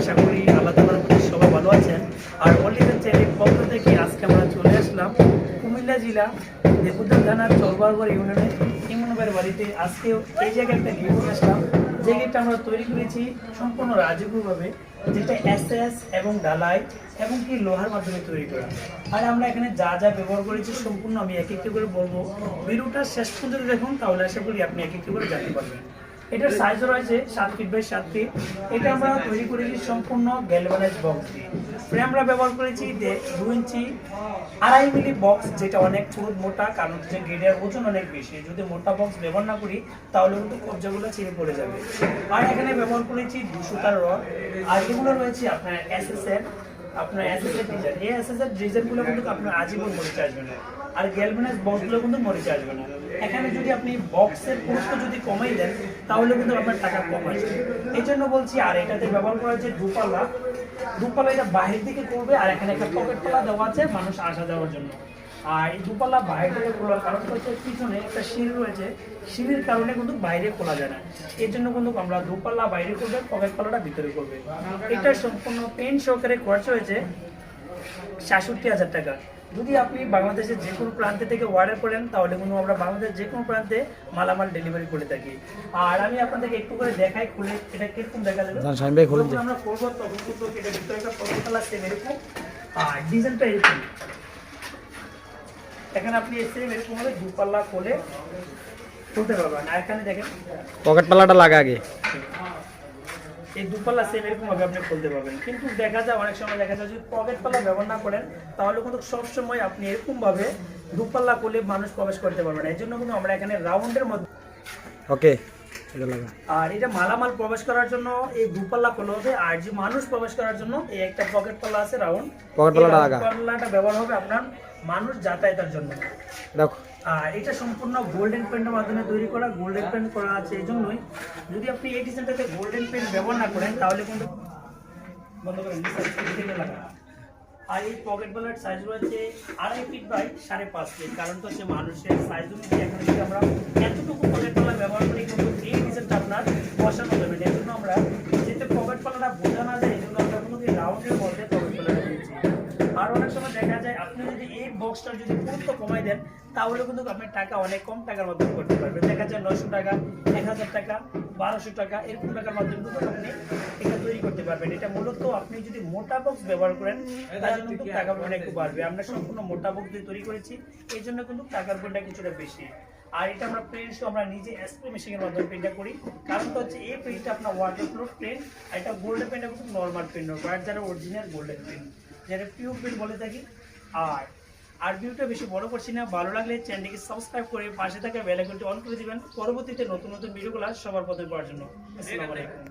আশা করি আল্লাহ তালার প্রতি সবাই ভালো আছেন। আর অলিগঞ্জ চ্যানেলের পক্ষ থেকে আজকে আমরা চলে আসলাম কুমিল্লা জেলা দেবুদ্দান থানার চরবারগড় ইউনিয়নের ইমনবের বাড়িতে আজকে এই জায়গায় একটা নিয়ে আসলাম। যে গেটটা আমরা তৈরি করেছি সম্পূর্ণ রাজকীয়ভাবে, যেটা এস এবং ডালাই এবং কি লোহার মাধ্যমে তৈরি করা। আর আমরা এখানে যা যা ব্যবহার করেছি সম্পূর্ণ আমি এক একটি করে বলব। ভিডিওটা শেষ পর্যন্ত দেখুন, তাহলে আশা করি আপনি এক একটি করে জানতে পারবেন। এটার সাইজ রয়েছে সাত ফিট বাই সাত ফিট এটা আমরা তৈরি করেছি সম্পূর্ণ গ্যালভানাইজ বক্স দিয়ে। আমরা ব্যবহার করেছি দে- ইঞ্চি আড়াই মিলি বক্স যেটা অনেক পুরো মোটা, কারণ হচ্ছে গেটের ওজন অনেক বেশি। যদি মোটা বক্স ব্যবহার না করি, তাহলে কিন্তু কবজাগুলো ছিঁড়ে পড়ে যাবে। আর এখানে ব্যবহার করেছি দুশো তার রড আর এগুলো রয়েছে আপনার এস এস এর আপনার অ্যাসেসের ডিজাইন এই অ্যাসেসের ডিজাইনগুলো কিন্তু আপনার আজীবন আসবে না। আর গ্যালভানাইজ বক্সগুলো কিন্তু আসবে না। এখানে যদি আপনি বক্সের পুরুত্ব যদি কমাই দেন, তাহলে কিন্তু আপনার টাকা কম আসবে। এই জন্য বলছি, আর এটাতে ব্যবহার করা হচ্ছে দুপাল্লা। দুপাল্লা এটা বাহির দিকে করবে, আর এখানে একটা পকেট দেওয়া আছে মানুষ আসা যাওয়ার জন্য। আর এই দুপাল্লা বাইরে খোলার কারণ হচ্ছে পিছনে একটা সিঁড়ি রয়েছে। সিঁড়ির কারণে কিন্তু বাইরে খোলা যায় না। এর জন্য কিন্তু আমরা দুপাল্লা বাইরে করবে পকেট পাল্লাটা ভিতরে করবে। এটা সম্পূর্ণ পেন সহকারে খরচ হয়েছে সাতষট্টি হাজার টাকা। যদি আপনি বাংলাদেশের যে কোনো প্রান্তে থেকে অর্ডার করেন তাহলে কিন্তু আমরা বাংলাদেশের যে কোনো প্রান্তে মালামাল ডেলিভারি করে থাকি। আর আমি আপনাদেরকে একটু করে দেখাই খুলে এটা কীরকম দেখা যাবে? আমরা করব তখন কিন্তু এটা ভিতরে একটা পকেট পাল্লা সেম এরকম। আর ডিজাইনটা এরকম। এখানে আপনি এসে এরকম ভাবে দুপাল্লা খোলে খুলতে পারবেন। আর এখানে দেখেন পকেট পাল্লাটা লাগা আগে। এই দুপাল্লা সেম এরকম ভাবে আপনি খুলতে পারবেন। কিন্তু দেখা যায় অনেক সময় দেখা যায় যদি পকেট পাল্লা ব্যবহার না করেন তাহলে কিন্তু সব সময় আপনি এরকম ভাবে দুপাল্লা খুলে মানুষ প্রবেশ করতে পারবেন না। এই জন্য কিন্তু আমরা এখানে রাউন্ডের মধ্যে ওকে আর এটা মালামাল প্রবেশ করার জন্য এই দুপাল্লা খোলা হবে আর যে মানুষ প্রবেশ করার জন্য এই একটা পকেট পাল্লা আছে রাউন্ড। পকেট পাল্লাটা। পাল্লাটা ব্যবহার হবে আপনার মানুষ যাতায়াতের জন্য। দেখো। আর এটা সম্পূর্ণ গোল্ডেন পেন্টের মাধ্যমে তৈরি করা গোল্ডেন পেন্ট করা আছে এই জন্যই। যদি আপনি এই ডিজাইনটাতে গোল্ডেন পেন্ট ব্যবহার না করেন তাহলে কিন্তু বন্ধ করেন দিকে আর এই পকেট বলার সাইজ রয়েছে আড়াই ফিট বাই সাড়ে পাঁচ ফিট কারণ তো হচ্ছে মানুষের সাইজ অনুযায়ী এখন যদি আমরা এতটুকু পকেট পাল্লা ব্যবহার করি কিন্তু এই ডিজাইনটা আপনার বসানো যাবে না এই জন্য আমরা যেতে পকেট পাল্লাটা বোঝা না যায় এই জন্য আমরা মধ্যে পকেট পাল্লাটা দিয়েছি। আর অনেক সময় দেখা যায় আপনি যদি এই যদি পুরুত্ব কমাই দেন, তাহলে কিন্তু আপনি টাকা অনেক কম টাকার মাধ্যমে করতে পারবেন। দেখা যায় টাকা, এক হাজার টাকা, বারোশো টাকা, এরকম টাকার মাধ্যমে কিন্তু আপনি এটা তৈরি করতে পারবেন। এটা মূলত আপনি যদি মোটা বক্স ব্যবহার করেন কিন্তু টাকা একটু বাড়বে। আমরা সম্পূর্ণ মোটা বক্স দিয়ে তৈরি করেছি, এই জন্য কিন্তু টাকার পরিমাণটা কিছুটা বেশি। আর এটা আমরা প্রিন্ট আমরা নিজে এসপি মেশিনের মাধ্যমে প্রিন্টটা করি। কারণটা হচ্ছে এই প্রিন্টটা আপনার ওয়াটার প্রুফ প্রিন্ট আর এটা গোল্ডেন প্রিন্টটা কিন্তু নর্মাল প্রিন্ট আর যারা অরিজিনাল গোল্ডেন প্রিন্ট যেটা পিউ প্রিন্ট বলে থাকি। আর আর ভিডিওটা বেশি বড় করছি না ভালো লাগলে চ্যানেলটিকে সাবস্ক্রাইব করে পাশে থাকা বেল আইকনটি অন করে দিবেন। পরবর্তীতে নতুন নতুন ভিডিওগুলো সবার প্রথমে পাওয়ার জন্য। আসসালামু আলাইকুম।